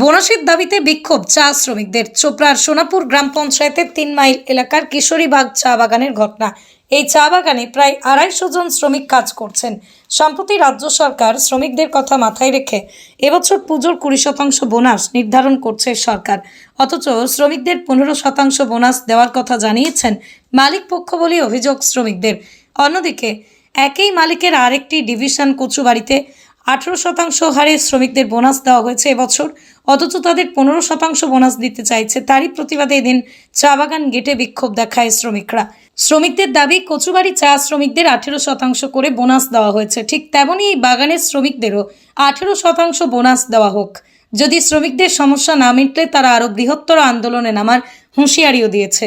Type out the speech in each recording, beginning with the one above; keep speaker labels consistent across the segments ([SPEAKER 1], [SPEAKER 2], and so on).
[SPEAKER 1] বোনাসের দাবিতে বিক্ষোভ, চা শ্রমিকদের। চোপড়ার সোনাপুর গ্রাম পঞ্চায়েতের তিন মাইল এলাকার কিশোরীবাগ চা বাগানের ঘটনা। এই চা বাগানে প্রায় আড়াইশো জন শ্রমিক কাজ করছেন। সম্প্রতি রাজ্য সরকার শ্রমিকদের কথা মাথায় রেখে এবছর পুজোর কুড়ি শতাংশ বোনাস নির্ধারণ করছে সরকার। অথচ শ্রমিকদের পনেরো শতাংশ বোনাস দেওয়ার কথা জানিয়েছেন মালিক পক্ষ বলে অভিযোগ শ্রমিকদের। অন্যদিকে, একই মালিকের আরেকটি ডিভিশন কচুবাড়িতে আঠেরো শতাংশ হারে শ্রমিকদের বোনাস দেওয়া হয়েছে এবছর। অথচ তাদের পনেরো শতাংশ বোনাস দিতে চাইছে তারই প্রতিবাদে এদিন চা বাগান গেটে বিক্ষোভ দেখায় শ্রমিকরা। শ্রমিকদের দাবি, কচুবাড়ি চা শ্রমিকদের আঠেরো শতাংশ করে বোনাস দেওয়া হয়েছে। ঠিক তেমনই এই বাগানের শ্রমিকদেরও আঠেরো শতাংশ বোনাস দেওয়া হোক। যদি শ্রমিকদের সমস্যা না মিটলে তারা আরও বৃহত্তর আন্দোলনে নামার হুঁশিয়ারিও দিয়েছে।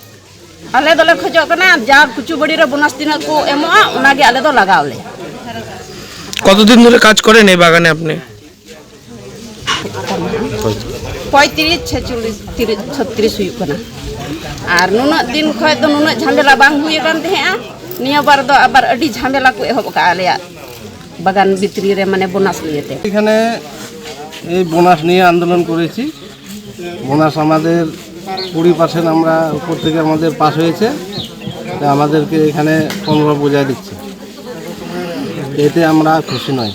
[SPEAKER 2] ᱟᱞᱮ ᱫᱚᱞᱮ ᱠᱷᱚᱡᱚᱜ ᱠᱟᱱᱟ ᱡᱟ ᱠᱩᱪᱩᱵᱟᱹᱲᱤ ᱨᱮ ᱵᱳᱱᱟᱥ ᱛᱤᱱᱟᱹᱜ ᱠᱚ ᱮᱢᱚᱜᱼᱟ ᱚᱱᱟᱜᱮ ᱟᱞᱮ ᱫᱚ ᱞᱟᱜᱟᱣ ᱞᱮ
[SPEAKER 3] কতদিন ধরে কাজ করেন এই বাগানে আপনি
[SPEAKER 2] পঁয়ত্রিশ ছেচল্লিশ তিরিশ ছত্রিশ ᱦᱩᱭᱩᱜ ᱠᱟᱱᱟ ᱟᱨ ᱱᱩᱱᱟᱹᱜ ᱫᱤᱱ ᱠᱷᱚᱡ ᱫᱚ ᱱᱩᱱᱟᱹᱜ ᱡᱷᱟᱢᱮᱞᱟ ᱵᱟᱝ ᱦᱩᱭ ᱟᱠᱟᱱ ᱛᱟᱦᱮᱸᱜᱼᱟ ᱱᱤᱭᱟᱹ বার ᱫᱚ আবার ᱟᱹᱰᱤ ᱡᱷᱟᱢᱮᱞᱟ ᱠᱚ ᱮᱦᱚᱵ ᱟᱠᱟᱜᱼᱟ ᱟᱞᱮᱭᱟᱜ বাগান ভিতরি রে মানে বোনাস নিয়েতে
[SPEAKER 4] এখানে এই বোনাস নিয়ে আন্দোলন করেছি বোনাস আমাদের কুড়ি পার্সেন্ট আমরা উপর থেকে আমাদের পাস হয়েছে তা আমাদেরকে এখানে পনেরো বোঝায় দিচ্ছে। এতে আমরা খুশি নয়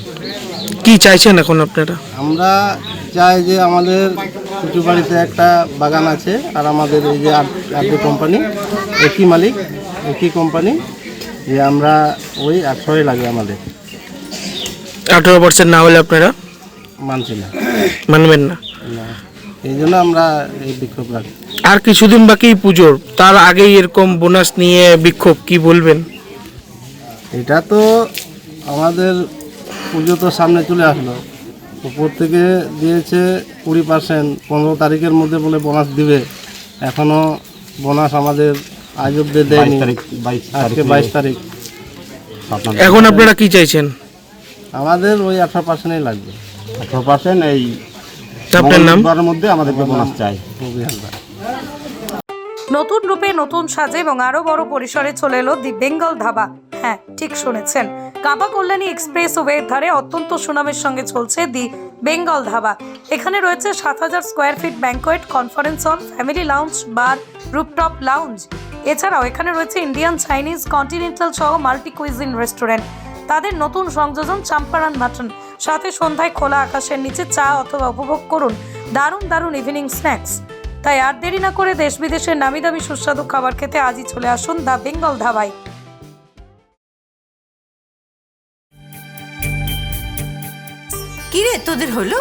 [SPEAKER 3] কি চাইছেন এখন আপনারা?
[SPEAKER 4] আমরা চাই যে আমাদের কিছু বাড়িতে একটা বাগান আছে আর আমাদের এই যে আর আরটি কোম্পানি একই মালিক একই কোম্পানি যে আমরা ওই একশোই লাগে আমাদের।
[SPEAKER 3] আঠারো পার্সেন্ট না হলে আপনারা
[SPEAKER 4] মানছি না।
[SPEAKER 3] মানবেন না।
[SPEAKER 4] এই জন্য আমরা এই বিক্ষোভ রাখি।
[SPEAKER 3] আর কিছুদিন বাকি পুজোর তার আগেই এরকম বোনাস নিয়ে বিক্ষোভ কি বলবেন?
[SPEAKER 4] এটা তো আমাদের পুজো তো সামনে চলে আসলো। উপর থেকে দিয়েছে কুড়ি পার্সেন্ট পনেরো তারিখের মধ্যে বলে বোনাস দিবে। এখনও বোনাস আমাদের আজ অব্দি দেয়নি। আজকে বাইশ তারিখ।
[SPEAKER 3] এখন আপনারা কি চাইছেন?
[SPEAKER 4] আমাদের ওই আঠারো পার্সেন্টই লাগবে।
[SPEAKER 5] আঠারো পার্সেন্ট এই
[SPEAKER 3] আপনার নাম?
[SPEAKER 5] মধ্যে আমাদেরকে বোনাস চাই।
[SPEAKER 1] নতুন রূপে নতুন সাজে এবং আরও বড় পরিসরে চলে এলো দি বেঙ্গল ধাবা। হ্যাঁ ঠিক শুনেছেন। কাপা কল্যাণী এক্সপ্রেস ওয়ের ধারে অত্যন্ত সুনামের সঙ্গে চলছে দি বেঙ্গল ধাবা। এখানে রয়েছে সাত হাজার square feet banquet conference hall family lounge bar rooftop lounge. এছাড়াও এখানে রয়েছে ইন্ডিয়ান চাইনিজ কন্টিনেন্টাল সহ মাল্টি কুইজিন রেস্টুরেন্ট। তাদের নতুন সংযোজন চাম্পারান মাটন। সাথে সন্ধ্যায় খোলা আকাশের নিচে চা অথবা উপভোগ করুন দারুণ দারুণ ইভিনিং স্ন্যাক্স তাই আর দেরি না করে দেশ বিদেশের নামি দামি সুস্বাদু খাবার খেতে আজই চলে আসুন দ্য বেঙ্গল ধাবায়।
[SPEAKER 6] কিরে, তোদের হলো?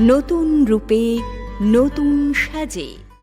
[SPEAKER 7] নতুন রূপে নতুন সাজে।